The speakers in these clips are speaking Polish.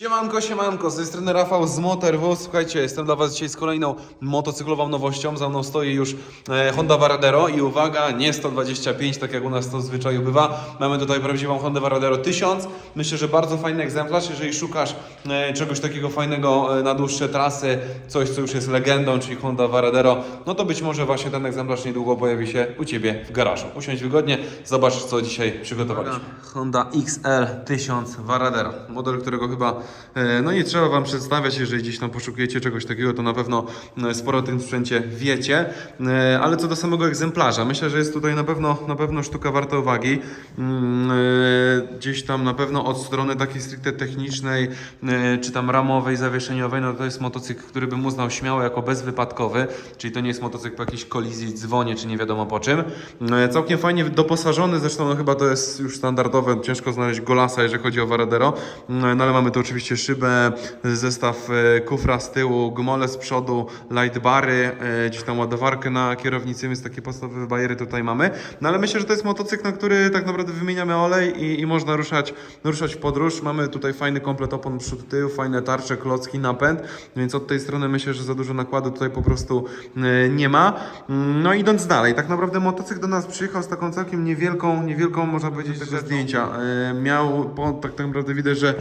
Siemanko, siemanko, z tej strony Rafał z Motorwo. Słuchajcie, jestem dla Was dzisiaj z kolejną motocyklową nowością. Za mną stoi już e, Honda Varadero i uwaga, nie 125, tak jak u nas to w zwyczaju bywa. Mamy tutaj prawdziwą Honda Varadero 1000. Myślę, że bardzo fajny egzemplarz. Jeżeli szukasz e, czegoś takiego fajnego e, na dłuższe trasy, coś co już jest legendą, czyli Honda Varadero, no to być może właśnie ten egzemplarz niedługo pojawi się u Ciebie w garażu. Usiądź wygodnie, zobacz co dzisiaj przygotowaliśmy. Honda XL 1000 Varadero, model, którego chyba No nie trzeba Wam przedstawiać, jeżeli gdzieś tam poszukujecie czegoś takiego, to na pewno e, sporo o tym sprzęcie wiecie. E, Ale co do samego egzemplarza, myślę, że jest tutaj na pewno, na pewno sztuka warta uwagi. Mm, e, Gdzieś tam na pewno od strony takiej stricte technicznej, e, czy tam ramowej, zawieszeniowej, no to jest motocykl, który bym uznał śmiało jako bezwypadkowy, czyli to nie jest motocykl po jakiejś kolizji, dzwonie, czy nie wiadomo po czym. E, Całkiem fajnie doposażony, zresztą no chyba to jest już standardowe, ciężko znaleźć golasa, jeżeli chodzi o Varadero, no no ale mamy tu oczywiście szybę, zestaw e, kufra z tyłu, gmole z przodu, light bary, e, gdzieś tam ładowarkę na kierownicy, więc takie podstawowe bajery tutaj mamy. No ale myślę, że to jest motocykl, na który tak naprawdę wymieniamy olej i, i można ruszać, ruszać w podróż. Mamy tutaj fajny komplet opon przód tył, fajne tarcze, klocki, napęd, więc od tej strony myślę, że za dużo nakładu tutaj po prostu e, nie ma. Mm, No idąc dalej, tak naprawdę motocykl do nas przyjechał z taką całkiem niewielką, niewielką można powiedzieć tego zdjęcia. Miał, po, tak naprawdę widać, że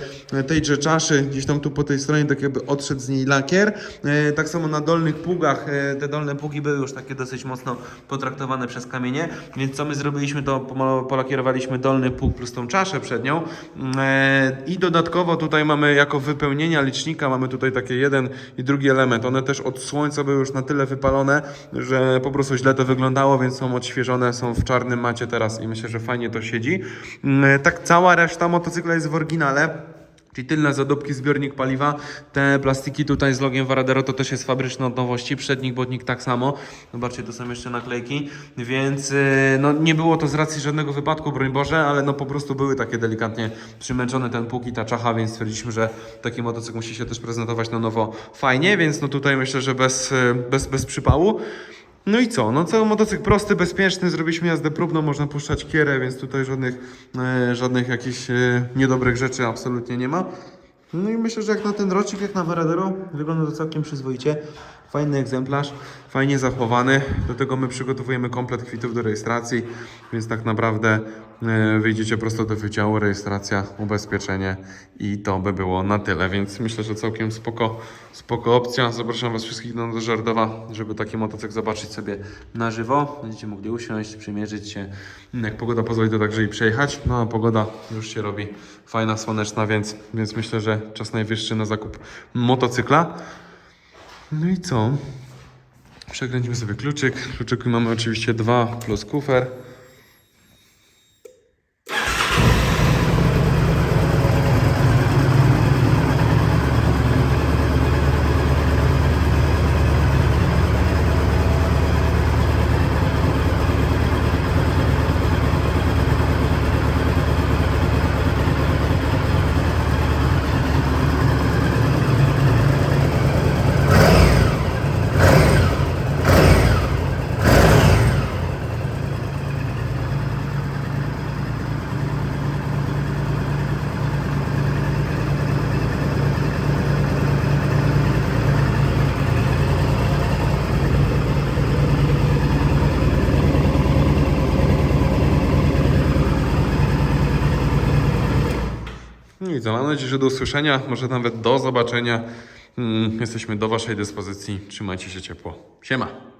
tejże czaszy, gdzieś tam tu po tej stronie tak jakby odszedł z niej lakier. E, Tak samo na dolnych pługach, e, te dolne pługi były już takie dosyć mocno potraktowane przez kamienie, więc co my zrobiliśmy, to polakierowaliśmy dolny pług plus tą czaszę przed nią. E, I dodatkowo tutaj mamy jako wypełnienia licznika, mamy tutaj takie jeden i drugi element. One też od słońca były już na tyle wypalone, że po prostu źle to wyglądało, więc są odświeżone, są w czarnym macie teraz i myślę, że fajnie to siedzi. Mm, Tak cała reszta motocykla jest w oryginale. Czyli tylne zadupki, zbiornik paliwa, te plastiki tutaj z logiem Varadero to też jest fabryczne od nowości, przednik, botnik tak samo. Zobaczcie, to są jeszcze naklejki, więc yy, no, nie było to z racji żadnego wypadku, broń Boże, ale no po prostu były takie delikatnie przymęczone ten pług i ta czacha, więc stwierdziliśmy, że taki motocykl musi się też prezentować na nowo fajnie, więc no tutaj myślę, że bez, yy, bez, bez przypału. No i co? No cały motocykl prosty, bezpieczny, zrobiliśmy jazdę próbną, można puszczać kierę, więc tutaj żadnych, e, żadnych jakichś e, niedobrych rzeczy absolutnie nie ma. No i myślę, że jak na ten rocznik, jak na Varadero, wygląda to całkiem przyzwoicie. Fajny egzemplarz, fajnie zachowany. Do tego my przygotowujemy komplet kwitów do rejestracji, więc tak naprawdę e, wyjdziecie prosto do wydziału, rejestracja, ubezpieczenie i to by było na tyle, więc myślę, że całkiem spoko, spoko opcja. Zapraszam Was wszystkich do Żardowa, żeby taki motocykl zobaczyć sobie na żywo. Będziecie mogli usiąść, przymierzyć się. Jak pogoda pozwoli, to także i przejechać. No a pogoda już się robi fajna, słoneczna, więc, więc myślę, że czas najwyższy na zakup motocykla. No i co? Przekręcimy sobie kluczyk. Kluczyki mamy oczywiście dwa plus kufer. I co, mam nadzieję, że do usłyszenia, może nawet do zobaczenia. Mm, Jesteśmy do Waszej dyspozycji. Trzymajcie się ciepło. Siema!